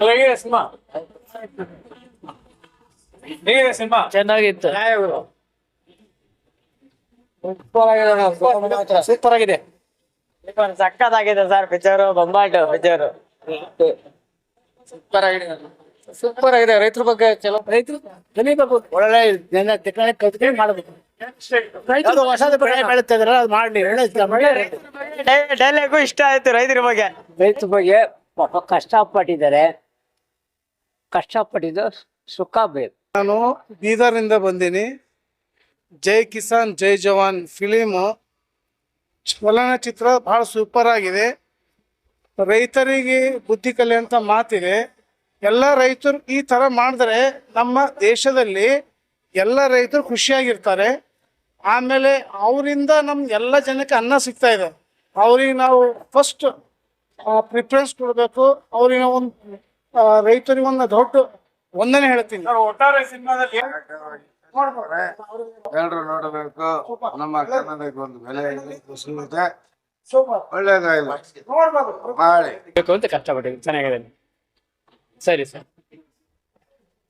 ಹೇಗಿದೆ ಸಿನಿಮಾ? ಹೇಗಿದೆ ಸಿನಿಮಾ? ಚೆನ್ನಾಗಿತ್ತು. ಸೂಪರ್ ಆಗಿದೆ ಸಕ್ಕತ್ತಾಗಿದೆ ಸರ್ ಪಿಕ್ಚರು ಬೊಂಬಾಟು ಪಿಕ್ಚರು ಸೂಪರ್ ಆಗಿದೆ ಸೂಪರ್ ಆಗಿದೆ ರೈತರ ಬಗ್ಗೆ ಚಲೋ. ರೈತರು ಬೆಳಿಬೇಕು ಒಳ್ಳೆ ಜನ ತಿಳ್ಕೊಂಡೆ ಮಾಡಬೇಕು ಮಾಡ್ಬೇಕು. ರೈತರು ಹೊಸದು ಬೆಳೆ ಬೆಳೀತಾ ಇದಾರೆ ಅದು ಮಾಡ್ಲಿ. ಒಳ್ಳೆ ಡೈಲಾಗು ಇಷ್ಟ ಆಯ್ತು ರೈತರ ಬಗ್ಗೆ. ರೈತರ ಬಗ್ಗೆ ಪಾಪ ಕಷ್ಟಪಟ್ಟಿದ್ದಾರೆ. ಕಷ್ಟಪಟ್ಟಿದ್ದು ಸುಖ ಬೇಕು ನಾನು ಬೀದರ್ನಿಂದ ಬಂದೀನಿ. ಜೈ ಕಿಸಾನ್, ಜೈ ಜವಾನ್ ಫಿಲಿಮು ಚಲನಚಿತ್ರ ಬಹಳ ಸೂಪರ್ ಆಗಿದೆ. ರೈತರಿಗೆ ಬುದ್ಧಿ ಕಲಿಯುವಂಥ ಮಾತಿದೆ. ಎಲ್ಲ ರೈತರು ಈ ಥರ ಮಾಡಿದ್ರೆ ನಮ್ಮ ದೇಶದಲ್ಲಿ ಎಲ್ಲ ರೈತರು ಖುಷಿಯಾಗಿರ್ತಾರೆ. ಆಮೇಲೆ ಅವರಿಂದ ನಮ್ಮ ಎಲ್ಲ ಜನಕ್ಕೆ ಅನ್ನ ಸಿಗ್ತಾ ಇದೆ. ಅವ್ರಿಗೆ ನಾವು ಫಸ್ಟ್ ಪ್ರಿಫರೆನ್ಸ್ ಕೊಡಬೇಕು. ಅವ್ರಿಗೆ ಒಂದು ರೈತರಿಗೆ ಒಂದು ದೊಡ್ಡ ಒಂದನೇ ಹೇಳ್ತೀನಿ. ಒಟ್ಟಾರೆ ಸಿನಿಮಾದಲ್ಲಿ ಎಲ್ಲರೂ ನೋಡಬೇಕು. ನಮ್ಮ ಕನ್ನಡಕ್ಕೆ ಒಂದು ಬೆಲೆ ಸೂಪರ್. ಒಳ್ಳೇದಾಗಿದೆ ಮಾಡಿ. ಅಂತ ಕಷ್ಟಪಟ್ಟಿದ್ದು ಚೆನ್ನಾಗಿದೆ. ಸರಿ ಸರ್.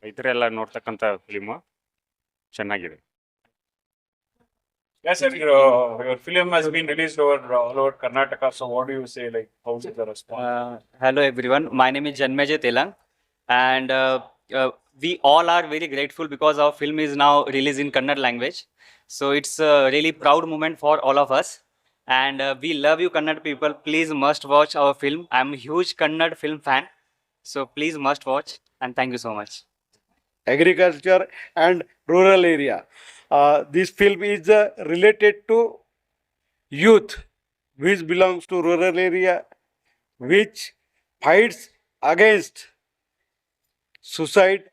ರೈತರೆಲ್ಲ ನೋಡ್ತಕ್ಕಂಥ ಫಿಲಿಮು ಚೆನ್ನಾಗಿದೆ. Yes, sir. Your, your film has been released over all over Karnataka. So, what do you say? Like, how is the response? Uh, hello everyone, my name is Janmejay Telang and uh, uh, we all are very grateful because our film is now released in Kannada language. So it's a really proud moment for all of us and uh, we love you Kannada people. Please must watch our film. I'm a huge Kannada film fan. So please must watch and thank you so much. agriculture and rural area. Uh, this film is uh, related to youth which belongs to rural area which fights against suicide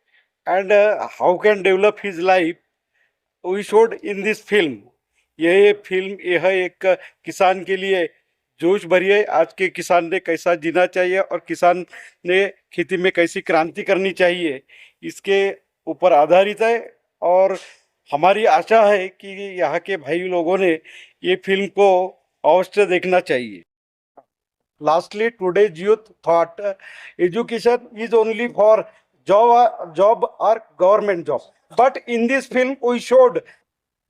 and uh, how can develop his life we showed in this film यह फ़िल्म यह एक किसान के लिए जोश भरी है आज के किसान ने कैसा जीना चाहिए और किसान ने खेती में कैसी क्रांति करनी चाहिए इसके ऊपर आधारित है और हमारी आशा है कि यहाँ के भाई लोगों ने ये फ़िल्म को अवश्य देखना चाहिए। Lastly today youth thought education is only for job job और government job but in this film we showed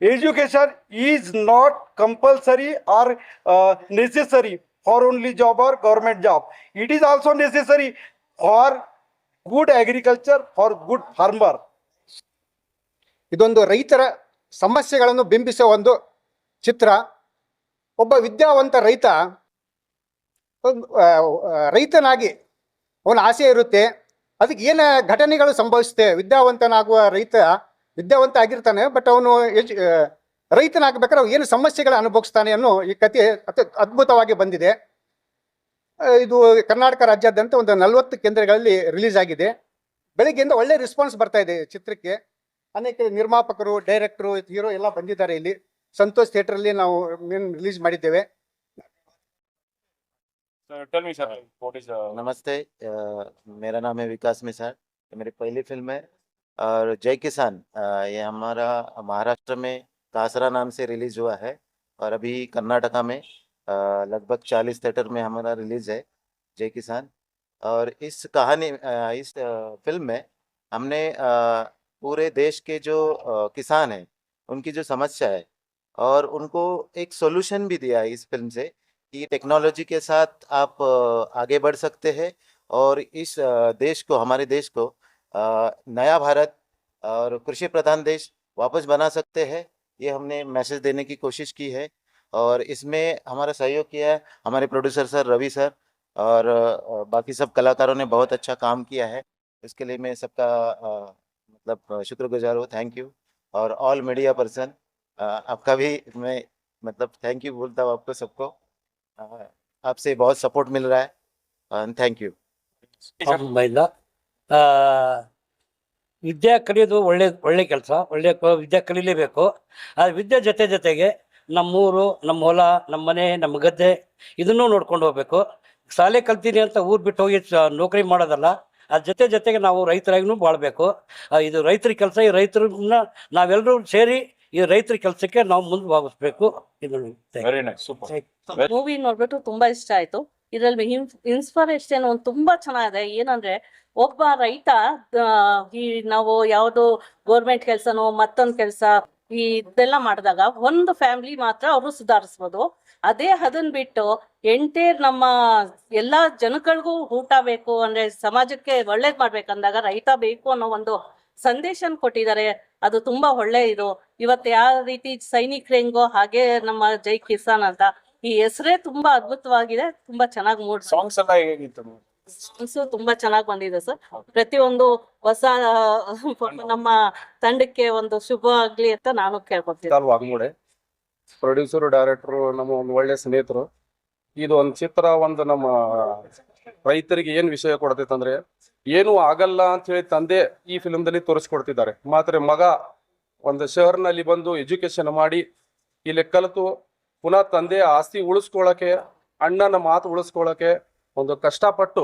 education is not compulsory और नेसेसरी फॉर ओनली जॉब और government job it is also necessary for good agriculture for good farmer ಇದೊಂದು ರೈತರ ಸಮಸ್ಯೆಗಳನ್ನು ಬಿಂಬಿಸುವ ಒಂದು ಚಿತ್ರ. ಒಬ್ಬ ವಿದ್ಯಾವಂತ ರೈತ ರೈತನಾಗಿ ಅವನ ಆಸೆ ಇರುತ್ತೆ. ಅದಕ್ಕೆ ಏನು ಘಟನೆಗಳು ಸಂಭವಿಸುತ್ತೆ, ವಿದ್ಯಾವಂತನಾಗುವ ರೈತ ವಿದ್ಯಾವಂತ ಆಗಿರ್ತಾನೆ, ಬಟ್ ಅವನು ಎಜು ರೈತನಾಗಬೇಕಾದ್ರೆ ಏನು ಸಮಸ್ಯೆಗಳ ಅನುಭವಿಸ್ತಾನೆ ಅನ್ನೋ ಈ ಕಥೆ ಅತಿ ಅದ್ಭುತವಾಗಿ ಬಂದಿದೆ. ಇದು ಕರ್ನಾಟಕ ರಾಜ್ಯಾದ್ಯಂತ ಒಂದು ನಲವತ್ತು ಕೇಂದ್ರಗಳಲ್ಲಿ ರಿಲೀಸ್ ಆಗಿದೆ. ಬೆಳಗ್ಗೆಯಿಂದ ಒಳ್ಳೆ ರೆಸ್ಪಾನ್ಸ್ ಬರ್ತಾ ಇದೆ ಚಿತ್ರಕ್ಕೆ. ಅನೇಕ ನಿರ್ಮಾಪಕರು ಡೈರೆಕ್ಟರು ಹೀರೋ ಎಲ್ಲ ಬಂದಿದ್ದಾರೆ ಇಲ್ಲಿ ಸಂತೋಷ್ ಥಿಯೇಟರ್ ಅಲ್ಲಿ ನಾವು ರಿಲೀಸ್ ಮಾಡಿದ್ದೇವೆ So, tell me, sir, what is the नमस्ते अ, मेरा नाम है विकास मिसाल ये मेरी पहली फिल्म है और जय किसान अ, ये हमारा महाराष्ट्र में कासरा नाम से रिलीज हुआ है और अभी कर्नाटका में अ, लगभग 40 थिएटर में हमारा रिलीज है जय किसान और इस कहानी अ, इस अ, फिल्म में हमने अ, पूरे देश के जो किसान हैं, उनकी जो समस्या है और उनको एक सोल्यूशन भी दिया है इस फ़िल्म से कि टेक्नोलॉजी के साथ आप आगे बढ़ सकते हैं और इस देश को, हमारे देश को नया भारत और कृषि प्रधान देश वापस बना सकते हैं, ये हमने मैसेज देने की कोशिश की है और इसमें हमारा सहयोग किया है हमारे प्रोड्यूसर सर, रवि सर और बाकी सब कलाकारों ने बहुत अच्छा काम किया है, इसके लिए मैं सबका मतलब शुक्रगुजार हूँ थैंक यू और ऑल मीडिया पर्सन आपका भी मैं मतलब थैंक यू बोलता हूँ आपको सबको अ, आपसे बहुत सपोर्ट मिल रहा है थैंक यू ಇಲ್ಲ ಆ, ವಿದ್ಯೆ ಕಲಿಯೋದು ಒಳ್ಳೆ ಒಳ್ಳೆ ಕೆಲಸ ಒಳ್ಳೆ ಕ- ವಿದ್ಯೆ ಕಲೀಲೇಬೇಕು ಆ ವಿದ್ಯೆ ಜೊತೆ ಜೊತೆಗೆ ನಮ್ಮೂರು ನಮ್ಮ ಹೊಲ ನಮ್ಮ ಮನೆ ನಮ್ಮ ಗದ್ದೆ ಇದನ್ನೂ ನೋಡ್ಕೊಂಡು ಹೋಗ್ಬೇಕು ಶಾಲೆ ಕಲ್ತೀನಿ ಅಂತ ಊರು ಬಿಟ್ಟು ಹೋಗಿ ಸ- ನೌಕರಿ ಮಾಡೋದಲ್ಲ ಅದ್ರ ಜೊತೆ ಜೊತೆಗೆ ನಾವು ರೈತರಾಗಿನೂ ಬಾಳ್ಬೇಕು. ಇದು ರೈತರ ಕೆಲಸ ಈ ರೈತರನ್ನ ನಾವೆಲ್ಲರೂ ಸೇರಿ ಈ ರೈತರ ಕೆಲಸಕ್ಕೆ ನಾವು ಮುಂದೆ ಭಾಗಿಸ್ಬೇಕು ಇದು. ಮೂವಿ ನೋಡ್ಬಿಟ್ಟು ತುಂಬಾ ಇಷ್ಟ ಆಯ್ತು. ಇದ್ರಲ್ಲಿ ಇನ್ಸ್ಪಿರೇಷನ್ ಒಂದು ತುಂಬಾ ಚೆನ್ನಾಗಿದೆ. ಏನಂದ್ರೆ ಒಬ್ಬ ರೈತ ಈ ನಾವು ಯಾವ್ದು ಗೋರ್ಮೆಂಟ್ ಕೆಲ್ಸನೋ ಮತ್ತೊಂದ್ ಕೆಲ್ಸ ಈ ಇದೆಲ್ಲ ಮಾಡಿದಾಗ ಒಂದು ಫ್ಯಾಮಿಲಿ ಮಾತ್ರ ಅವರು ಸುಧಾರಿಸ್ಬೋದು. ಅದೇ ಅದನ್ ಬಿಟ್ಟು ಎಂಟೇರ್ ನಮ್ಮ ಎಲ್ಲಾ ಜನಗಳಿಗೂ ಊಟ ಬೇಕು ಅಂದ್ರೆ ಸಮಾಜಕ್ಕೆ ಒಳ್ಳೇದ್ ಮಾಡ್ಬೇಕಂದಾಗ ರೈತ ಬೇಕು ಅನ್ನೋ ಒಂದು ಸಂದೇಶನ್ ಕೊಟ್ಟಿದ್ದಾರೆ. ಅದು ತುಂಬಾ ಒಳ್ಳೆ ಇದು. ಇವತ್ತು ಯಾವ ರೀತಿ ಸೈನಿಕ್ ಹೆಂಗೋ ಹಾಗೆ ನಮ್ಮ ಜೈ ಕಿಸಾನ್ ಅಂತ ಈ ಹೆಸರೇ ತುಂಬಾ ಅದ್ಭುತವಾಗಿದೆ, ತುಂಬಾ ಚೆನ್ನಾಗಿ ಮೂಡ್ ಸಾಂಗ್ಸ್ ಎಲ್ಲ ಹೇಗಿತ್ತು? ಸಾಂಗ್ಸ್ ತುಂಬಾ ಚೆನ್ನಾಗಿ ಬಂದಿದೆ ಸರ್. ಪ್ರತಿಯೊಂದು ಹೊಸ ನಮ್ಮ ತಂಡಕ್ಕೆ ಒಂದು ಶುಭ ಆಗ್ಲಿ ಅಂತ ನಾನು ಕೇಳ್ಕೊತೀನಿ ಪ್ರೊಡ್ಯೂಸರ್ ವಾಗ್ಮೂಡೆ ಪ್ರೊಡ್ಯೂಸರು ಡೈರೆಕ್ಟ್ರು ನಮ್ಮ ಒಂದು ಒಳ್ಳೆ ಸ್ನೇಹಿತರು. ಇದು ಒಂದು ಚಿತ್ರ ಒಂದು ನಮ್ಮ ರೈತರಿಗೆ ಏನ್ ವಿಷಯ ಕೊಡ್ತೈತೆ ಅಂದ್ರೆ ಏನು ಆಗಲ್ಲ ಅಂತ ಹೇಳಿ ತಂದೆ ಈ ಫಿಲ್ಮ್ದಲ್ಲಿ ತೋರಿಸ್ಕೊಡ್ತಿದ್ದಾರೆ. ಮಾತ್ರ ಮಗ ಒಂದು ಶಹರ್ನಲ್ಲಿ ಬಂದು ಎಜುಕೇಶನ್ ಮಾಡಿ ಇಲ್ಲಿ ಕಲಿತು ಪುನಃ ತಂದೆ ಆಸ್ತಿ ಉಳಿಸ್ಕೊಳಕೆ ಅಣ್ಣನ ಮಾತು ಉಳಿಸ್ಕೊಳಕೆ ಒಂದು ಕಷ್ಟಪಟ್ಟು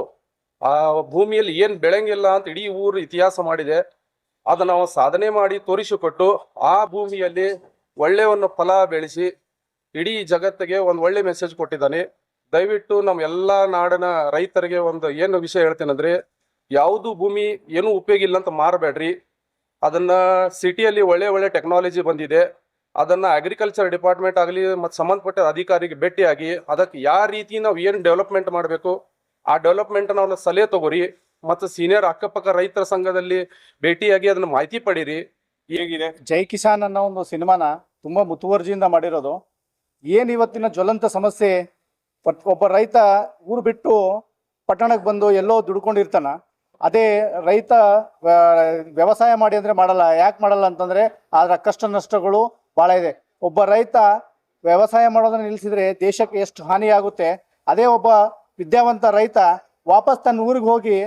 ಆ ಭೂಮಿಯಲ್ಲಿ ಏನ್ ಬೆಳೆಯಂಗಿಲ್ಲ ಅಂತ ಇಡೀ ಊರು ಇತಿಹಾಸ ಮಾಡಿದೆ. ಅದನ್ನ ನಾವು ಸಾಧನೆ ಮಾಡಿ ತೋರಿಸಿಕೊಟ್ಟು ಆ ಭೂಮಿಯಲ್ಲಿ ಒಳ್ಳೆಯನ್ನು ಫಲ ಬೆಳೆಸಿ ಇಡೀ ಜಗತ್ತಿಗೆ ಒಂದು ಒಳ್ಳೆ ಮೆಸೇಜ್ ಕೊಟ್ಟಿದ್ದಾನೆ. ದಯವಿಟ್ಟು ನಮ್ಮ ಎಲ್ಲ ನಾಡಿನ ರೈತರಿಗೆ ಒಂದು ಏನು ವಿಷಯ ಹೇಳ್ತೇನೆಂದ್ರೆ ಯಾವುದು ಭೂಮಿ ಏನು ಉಪಯೋಗ ಇಲ್ಲ ಅಂತ ಮಾರಬೇಡ್ರಿ. ಅದನ್ನ ಸಿಟಿಯಲ್ಲಿ ಒಳ್ಳೆ ಒಳ್ಳೆ ಟೆಕ್ನಾಲಜಿ ಬಂದಿದೆ. ಅದನ್ನ ಅಗ್ರಿಕಲ್ಚರ್ ಡಿಪಾರ್ಟ್ಮೆಂಟ್ ಆಗಲಿ ಮತ್ತು ಸಂಬಂಧಪಟ್ಟ ಅಧಿಕಾರಿಗೆ ಭೇಟಿಯಾಗಿ ಅದಕ್ಕೆ ಯಾವ ರೀತಿ ನಾವು ಏನು ಡೆವಲಪ್ಮೆಂಟ್ ಮಾಡಬೇಕು ಆ ಡೆವಲಪ್ಮೆಂಟ್ ಅವ್ರನ್ನ ಸಲಹೆ ತಗೋರಿ ಮತ್ತು ಸೀನಿಯರ್ ಅಕ್ಕಪಕ್ಕ ರೈತರ ಸಂಘದಲ್ಲಿ ಭೇಟಿಯಾಗಿ ಅದನ್ನ ಮಾಹಿತಿ ಪಡೀರಿ. ಹೇಗಿದೆ? ಜೈ ಕಿಸಾನ್ ಅನ್ನೋ ಒಂದು ಸಿನಿಮಾನ ತುಂಬಾ ಮುತುವರ್ಜಿಯಿಂದ ಮಾಡಿರೋದು. ಏನು ಇವತ್ತಿನ ಜ್ವಲಂತ ಸಮಸ್ಯೆ? ಒಬ್ಬ ರೈತ ಊರು ಬಿಟ್ಟು ಪಟ್ಟಣಕ್ಕೆ ಬಂದು ಎಲ್ಲೋ ದುಡ್ಕೊಂಡಿರ್ತಾನ. ಅದೇ ರೈತ ವ್ಯವಸಾಯ ಮಾಡಿ ಅಂದ್ರೆ ಮಾಡಲ್ಲ ಯಾಕೆ ಮಾಡಲ್ಲ ಅಂತಂದ್ರೆ ಅದರ ಕಷ್ಟ ನಷ್ಟಗಳು ಭಾಳ ಇದೆ. ಒಬ್ಬ ರೈತ ವ್ಯವಸಾಯ ಮಾಡೋದನ್ನ ನಿಲ್ಲಿಸಿದ್ರೆ ದೇಶಕ್ಕೆ ಎಷ್ಟು ಹಾನಿಯಾಗುತ್ತೆ? ಅದೇ ಒಬ್ಬ ವಿದ್ಯಾವಂತ ರೈತ ವಾಪಸ್ ತನ್ನ ಊರಿಗೆ ಹೋಗಿ,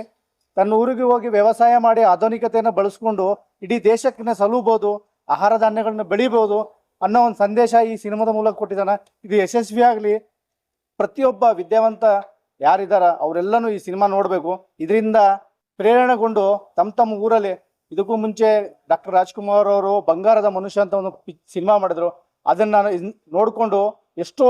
ತನ್ನ ಊರಿಗೆ ಹೋಗಿ ವ್ಯವಸಾಯ ಮಾಡಿ ಆಧುನಿಕತೆಯನ್ನು ಬಳಸ್ಕೊಂಡು ಇಡೀ ದೇಶಕ್ಕೆ ಸಲಹಬಹುದು ಆಹಾರ ಧಾನ್ಯಗಳನ್ನ ಬೆಳಿಬೋದು ಅನ್ನೋ ಒಂದು ಸಂದೇಶ ಈ ಸಿನಿಮಾದ ಮೂಲಕ ಕೊಟ್ಟಿದ್ದಾನೆ. ಇದು ಯಶಸ್ವಿ ಆಗಲಿ. ಪ್ರತಿಯೊಬ್ಬ ವಿದ್ಯಾವಂತ ಯಾರಿದಾರ ಅವರೆಲ್ಲನೂ ಈ ಸಿನಿಮಾ ನೋಡಬೇಕು. ಇದರಿಂದ ಪ್ರೇರಣೆಗೊಂಡು ತಮ್ಮ ತಮ್ಮ ಊರಲ್ಲಿ ಇದಕ್ಕೂ ಮುಂಚೆ ಡಾಕ್ಟರ್ ರಾಜ್ಕುಮಾರ್ ಅವರು ಬಂಗಾರದ ಮನುಷ್ಯ ಅಂತ ಒಂದು ಸಿನಿಮಾ ಮಾಡಿದ್ರು. ಅದನ್ನ ನೋಡ್ಕೊಂಡು ಎಷ್ಟೋ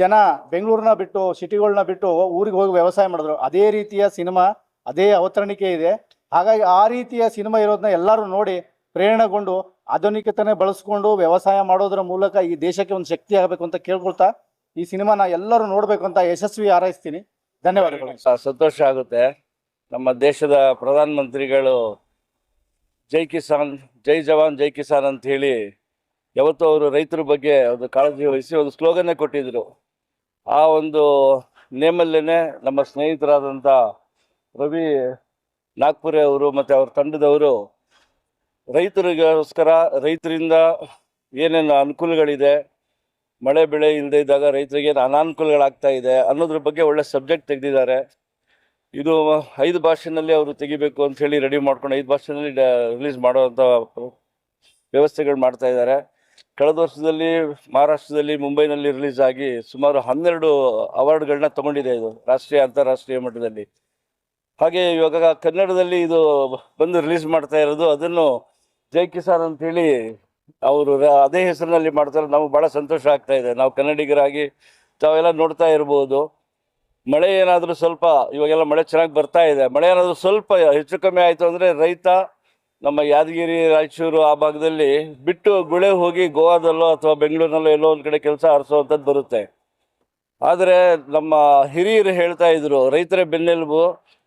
ಜನ ಬೆಂಗಳೂರನ್ನ ಬಿಟ್ಟು ಸಿಟಿಗಳನ್ನ ಬಿಟ್ಟು ಊರಿಗೆ ಹೋಗಿ ವ್ಯವಸಾಯ ಮಾಡಿದ್ರು. ಅದೇ ರೀತಿಯ ಸಿನಿಮಾ, ಅದೇ ಅವತರಣಿಕೆ ಇದೆ. ಹಾಗಾಗಿ ಆ ರೀತಿಯ ಸಿನಿಮಾ ಇರೋದನ್ನ ಎಲ್ಲರೂ ನೋಡಿ ಪ್ರೇರಣೆಗೊಂಡು ಆಧುನಿಕತನೆ ಬಳಸ್ಕೊಂಡು ವ್ಯವಸಾಯ ಮಾಡೋದ್ರ ಮೂಲಕ ಈ ದೇಶಕ್ಕೆ ಒಂದು ಶಕ್ತಿ ಆಗಬೇಕು ಅಂತ ಕೇಳ್ಕೊಳ್ತಾ ಈ ಸಿನಿಮಾನ ಎಲ್ಲರೂ ನೋಡ್ಬೇಕು ಅಂತ ಯಶಸ್ವಿ ಹಾರೈಸ್ತೀನಿ. ಧನ್ಯವಾದಗಳು. ಸಂತೋಷ ಆಗುತ್ತೆ. ನಮ್ಮ ದೇಶದ ಪ್ರಧಾನ ಮಂತ್ರಿಗಳು ಜೈ ಕಿಸಾನ್, ಜೈ ಜವಾನ್, ಜೈ ಕಿಸಾನ್ ಅಂತ ಹೇಳಿ ಯಾವತ್ತೂ ಅವರು ರೈತರ ಬಗ್ಗೆ ಒಂದು ಕಾಳಜಿ ವಹಿಸಿ ಒಂದು ಸ್ಲೋಗನ್ನೇ ಕೊಟ್ಟಿದ್ರು. ಆ ಒಂದು ನೇಮಲ್ಲೇ ನಮ್ಮ ಸ್ನೇಹಿತರಾದಂಥ ರವಿ ನಾಗ್ಪುರೆ ಅವರು ಮತ್ತು ಅವ್ರ ತಂಡದವರು ರೈತರಿಗೋಸ್ಕರ ರೈತರಿಂದ ಏನೇನು ಅನುಕೂಲಗಳಿದೆ, ಮಳೆ ಬೆಳೆ ಇಲ್ಲದೇ ಇದ್ದಾಗ ರೈತರಿಗೆ ಏನು ಅನಾನುಕೂಲಗಳಾಗ್ತಾ ಇದೆ ಅನ್ನೋದ್ರ ಬಗ್ಗೆ ಒಳ್ಳೆ ಸಬ್ಜೆಕ್ಟ್ ತೆಗೆದಿದ್ದಾರೆ. ಇದು ಐದು ಭಾಷೆನಲ್ಲಿ ಅವರು ತೆಗಿಬೇಕು ಅಂತ ಹೇಳಿ ರೆಡಿ ಮಾಡ್ಕೊಂಡು ಐದು ಭಾಷೆನಲ್ಲಿ ರಿಲೀಸ್ ಮಾಡುವಂಥ ವ್ಯವಸ್ಥೆಗಳು ಮಾಡ್ತಾ ಇದ್ದಾರೆ. ಕಳೆದ ವರ್ಷದಲ್ಲಿ ಮಹಾರಾಷ್ಟ್ರದಲ್ಲಿ ಮುಂಬೈನಲ್ಲಿ ರಿಲೀಸ್ ಆಗಿ ಸುಮಾರು ಹನ್ನೆರಡು ಅವಾರ್ಡ್ಗಳನ್ನ ತಗೊಂಡಿದೆ ಇದು, ರಾಷ್ಟ್ರೀಯ, ಅಂತಾರಾಷ್ಟ್ರೀಯ ಮಟ್ಟದಲ್ಲಿ. ಹಾಗೆ ಇವಾಗ ಕನ್ನಡದಲ್ಲಿ ಇದು ಬಂದು ರಿಲೀಸ್ ಮಾಡ್ತಾ ಇರೋದು, ಅದನ್ನು ಜೈ ಕಿಸಾನ್ ಅಂತೇಳಿ ಅವರು ಅದೇ ಹೆಸರಿನಲ್ಲಿ ಮಾಡ್ತಾರೆ. ನಮಗೆ ಭಾಳ ಸಂತೋಷ ಆಗ್ತಾ ಇದೆ. ನಾವು ಕನ್ನಡಿಗರಾಗಿ ತಾವೆಲ್ಲ ನೋಡ್ತಾ ಇರ್ಬೋದು. ಮಳೆ ಏನಾದರೂ ಸ್ವಲ್ಪ, ಇವಾಗೆಲ್ಲ ಮಳೆ ಚೆನ್ನಾಗಿ ಬರ್ತಾ ಇದೆ. ಮಳೆ ಏನಾದರೂ ಸ್ವಲ್ಪ ಹೆಚ್ಚು ಕಮ್ಮಿ ಆಯಿತು ಅಂದರೆ ರೈತ ನಮ್ಮ ಯಾದಗಿರಿ ರಾಯಚೂರು ಆ ಭಾಗದಲ್ಲಿ ಬಿಟ್ಟು ಗುಳೆ ಹೋಗಿ ಗೋವಾದಲ್ಲೋ ಅಥವಾ ಬೆಂಗಳೂರಿನಲ್ಲೋ ಎಲ್ಲೋ ಒಂದು ಕಡೆ ಕೆಲಸ ಆರಿಸೋವಂಥದ್ದು ಬರುತ್ತೆ. ಆದರೆ ನಮ್ಮ ಹಿರಿಯರು ಹೇಳ್ತಾ ಇದ್ರು, ರೈತರ ಬೆನ್ನೆಲುಬು,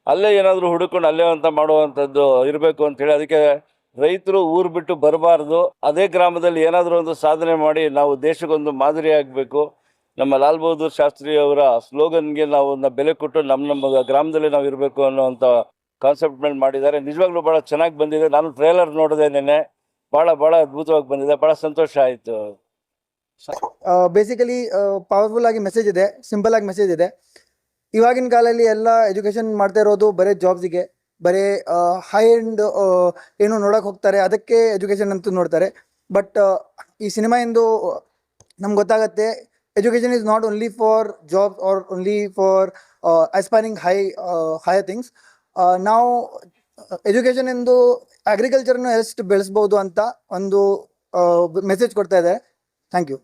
ಅಲ್ಲೇ ಏನಾದರೂ ಹುಡುಕೊಂಡು ಅಲ್ಲೇ ಅಂತ ಮಾಡುವಂಥದ್ದು ಇರಬೇಕು ಅಂತೇಳಿ ಅದಕ್ಕೆ ರೈತರು ಊರು ಬಿಟ್ಟು ಬರಬಾರ್ದು. ಅದೇ ಗ್ರಾಮದಲ್ಲಿ ಏನಾದರೂ ಒಂದು ಸಾಧನೆ ಮಾಡಿ ನಾವು ದೇಶಕ್ಕೊಂದು ಮಾದರಿ ಆಗಬೇಕು. ನಮ್ಮ ಲಾಲ್ ಬಹದ್ದೂರ್ ಶಾಸ್ತ್ರಿ ಅವರ ಸ್ಲೋಗನ್ಗೆ ನಾವು ಬೆಲೆ ಕೊಟ್ಟು ನಮ್ಮ ನಮ್ಮ ಗ್ರಾಮದಲ್ಲಿ ನಾವು ಇರಬೇಕು ಅನ್ನೋವಂಥ ಕಾನ್ಸೆಪ್ಟ್ ಮೇಲೆ ಮಾಡಿದ್ದಾರೆ. ನಿಜವಾಗ್ಲೂ ಭಾಳ ಚೆನ್ನಾಗಿ ಬಂದಿದೆ. ನಾನು ಟ್ರೇಲರ್ ನೋಡಿದೆ ನಿನ್ನೆ. ಭಾಳ ಭಾಳ ಅದ್ಭುತವಾಗಿ ಬಂದಿದೆ. ಭಾಳ ಸಂತೋಷ ಆಯಿತು. ಬೇಸಿಕಲಿ ಪವರ್ಫುಲ್ ಆಗಿ ಮೆಸೇಜ್ ಇದೆ. ಸಿಂಪಲ್ ಆಗಿ ಮೆಸೇಜ್ ಇದೆ. ಇವಾಗಿನ ಕಾಲದಲ್ಲಿ ಎಲ್ಲ ಎಜುಕೇಷನ್ ಮಾಡ್ತಾ ಇರೋದು ಬರೀ ಜಾಬ್ಸಿಗೆ ಬರೀ ಹೈ ಎಂಡ್ ಏನು ನೋಡೋಕೆ ಹೋಗ್ತಾರೆ. ಅದಕ್ಕೆ ಎಜುಕೇಷನ್ ಅಂತ ನೋಡ್ತಾರೆ. ಬಟ್ ಈ ಸಿನಿಮಾ ಎಂದು ನಮ್ಗೆ ಗೊತ್ತಾಗತ್ತೆ education is not only for job or only for aspiring high high things ನಾವು ಎಜುಕೇಶನ್ ಎಂದು ಅಗ್ರಿಕಲ್ಚರ್ನ ಎಷ್ಟು ಬೆಳೆಸ್ಬೋದು ಅಂತ ಒಂದು ಮೆಸೇಜ್ ಕೊಡ್ತಾ ಇದೆ ಥ್ಯಾಂಕ್ ಯು